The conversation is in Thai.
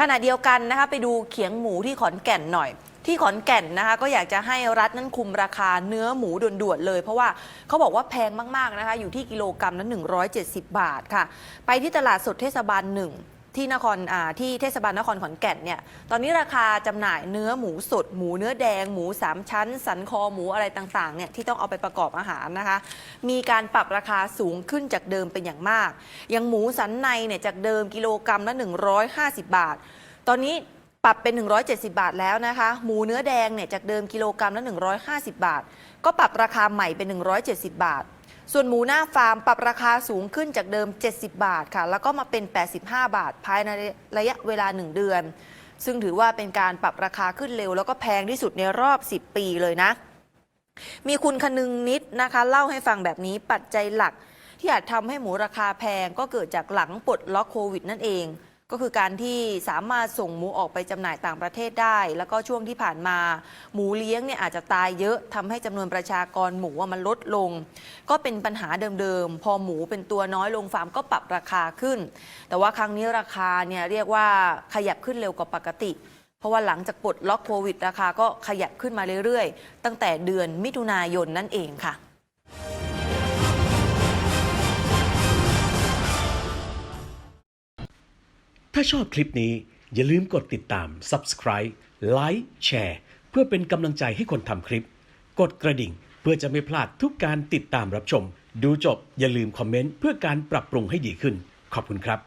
ขณะเดียวกันนะคะไปดูเขียงหมูที่ขอนแก่นหน่อย ที่ขอนแก่นนะคะก็อยากจะให้รัฐนั้นคุมราคาเนื้อหมูด่วนๆเลย เพราะว่าเขาบอกว่าแพงมากๆนะคะอยู่ที่กิโลกรัมละ170 บาทค่ะ ไปที่ตลาดสดเทศบาลหนึ่ง ที่นครอ่าที่เทศบาลนครขอนแก่นเนี่ยตอนนี้ราคาจำหน่ายเนื้อหมูสด หมูเนื้อแดง หมูสามชั้น สันคอหมูอะไรต่างๆเนี่ยที่ต้องเอาไปประกอบอาหารนะคะ มีการปรับราคาสูงขึ้นจากเดิมเป็นอย่างมาก อย่างหมูสันในเนี่ยจากเดิมกิโลกรัมละ 150 บาท ตอนนี้ ปรับเป็น 170 บาทแล้วนะคะ หมูเนื้อแดงเนี่ยจากเดิมกิโลกรัมละ 150 บาท ก็ปรับราคาใหม่เป็น 170 บาท ส่วนหมูหน้าฟาร์มปรับราคาสูงขึ้นจากเดิม 70 บาทค่ะ แล้วก็มาเป็น 85 บาท ภายในระยะเวลา 1 เดือน ซึ่งถือว่าเป็นการปรับราคาขึ้นเร็ว แล้วก็แพงที่สุดในรอบ 10 ปีเลยนะ มีคุณคนึงนิดนะคะ เล่าให้ฟังแบบนี้ปัจจัยหลัก ที่อาจทำให้หมูราคาแพงก็เกิดจากหลังปลดล็อกโควิดนั่นเอง ก็คือการที่สามารถส่งหมูออกไปจำหน่ายต่างประเทศได้ แล้วก็ช่วงที่ผ่านมาหมูเลี้ยงเนี่ยอาจจะตายเยอะทำให้จำนวนประชากรหมูมันลดลง ก็เป็นปัญหาเดิมๆ พอหมูเป็นตัวน้อยลงฟาร์มก็ปรับราคาขึ้น แต่ว่าครั้งนี้ราคาเนี่ยเรียกว่าขยับขึ้นเร็วกว่าปกติ เพราะว่าหลังจากปลดล็อกโควิด ราคาก็ขยับขึ้นมาเรื่อยๆ ตั้งแต่เดือนมิถุนายนนั่นเองค่ะาชอบคลิปนี้อย่าลืมกดติดตาม Subscribe ไลค์แชร์เพื่อเป็นกำลังใจให้คนทำคลิป กดกระดิ่งเพื่อจะไม่พลาดทุกการติดตามรับชม ดูจบอย่าลืมคอมเมนต์เพื่อการปรับปรุงให้ดีขึ้น ขอบคุณครับ